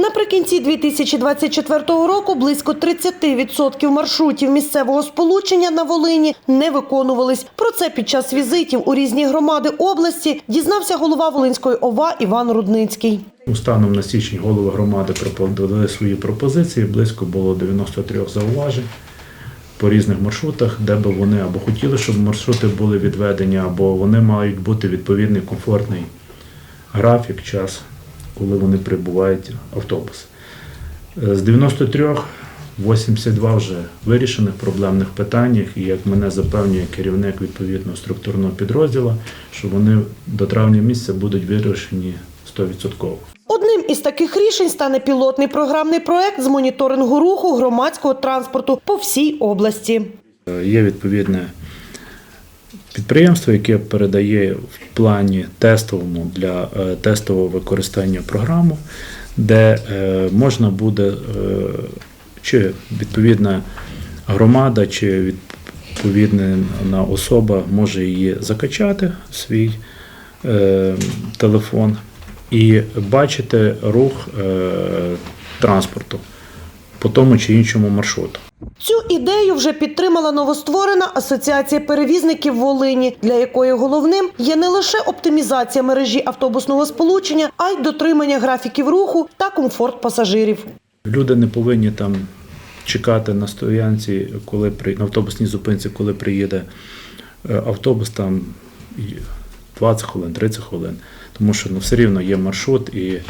Наприкінці 2024 року близько 30% маршрутів місцевого сполучення на Волині не виконувались. Про це під час візитів у різні громади області дізнався голова Волинської ОВА Іван Рудницький. У станом на січень голови громади пропонували свої пропозиції. Близько було 93 зауважень по різних маршрутах, де би вони або хотіли, щоб маршрути були відведені, або вони мають бути відповідний комфортний графік, час, коли вони прибувають автобуси. Е, З 93 82 вже вирішених проблемних питаннях, і як мене запевнює керівник відповідного структурного підрозділу, що вони до травня місяця будуть вирішені 100%. Одним із таких рішень стане пілотний програмний проект з моніторингу руху громадського транспорту по всій області. Е, Є відповідне підприємство, яке передає в плані тестовому для е, тестового використання програму, де е, можна буде е, чи відповідна громада, чи відповідна особа може її закачати в свій телефон і бачити рух транспорту по тому чи іншому маршруту. Цю ідею вже підтримала новостворена асоціація перевізників Волині, для якої головним є не лише оптимізація мережі автобусного сполучення, а й дотримання графіків руху та комфорт пасажирів. Люди не повинні там чекати на стоянці, коли при на автобусній зупинці, коли приїде е, автобус, там і 20 хвилин, 30 хвилин. Тому що ну, все рівно є маршрут і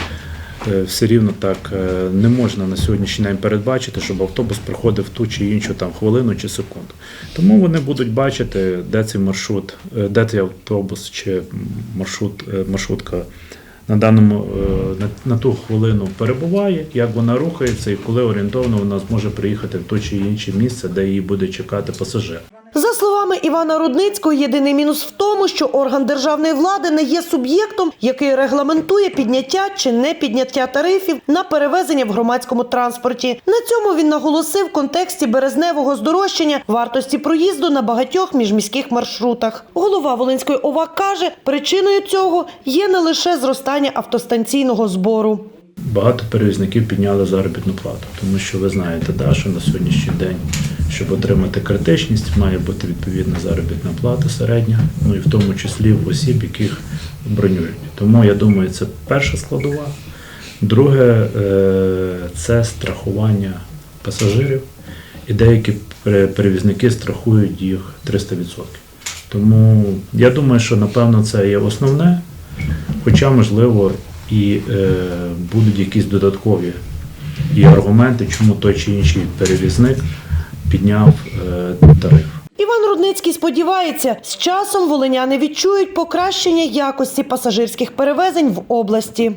все рівно так е, не можна на сьогоднішній день передбачити, щоб автобус приходив ту чи іншу там хвилину чи секунду. Тому вони будуть бачити, де цей маршрут, е, де цей автобус чи маршрут, е, маршрутка на даному е, на, на ту хвилину перебуває, як вона рухається і коли орієнтовно вона зможе приїхати в то чи інше місце, де її буде чекати пасажир. Словами Івана Рудницького, єдиний мінус в тому, що орган державної влади не є суб'єктом, який регламентує підняття чи не підняття тарифів на перевезення в громадському транспорті. На цьому він наголосив в контексті березневого здорожчання вартості проїзду на багатьох міжміських маршрутах. Голова Волинської ОВА каже, причиною цього є не лише зростання автостанційного збору. Багато перевізників підняли заробітну плату, тому що ви знаєте, да, що на сьогоднішній день, щоб отримати критичність, має бути відповідна заробітна плата середня, ну і в тому числі в осіб, яких бронюють. Тому я думаю, це перша складова. Друге е, це страхування пасажирів, і деякі перевізники страхують їх 300%. Тому я думаю, що напевно це є основне, хоча можливо і е, будуть якісь додаткові і аргументи, чому той чи інший перевізник підняв е, тариф. Іван Рудницький сподівається, з часом волиняни відчують покращення якості пасажирських перевезень в області.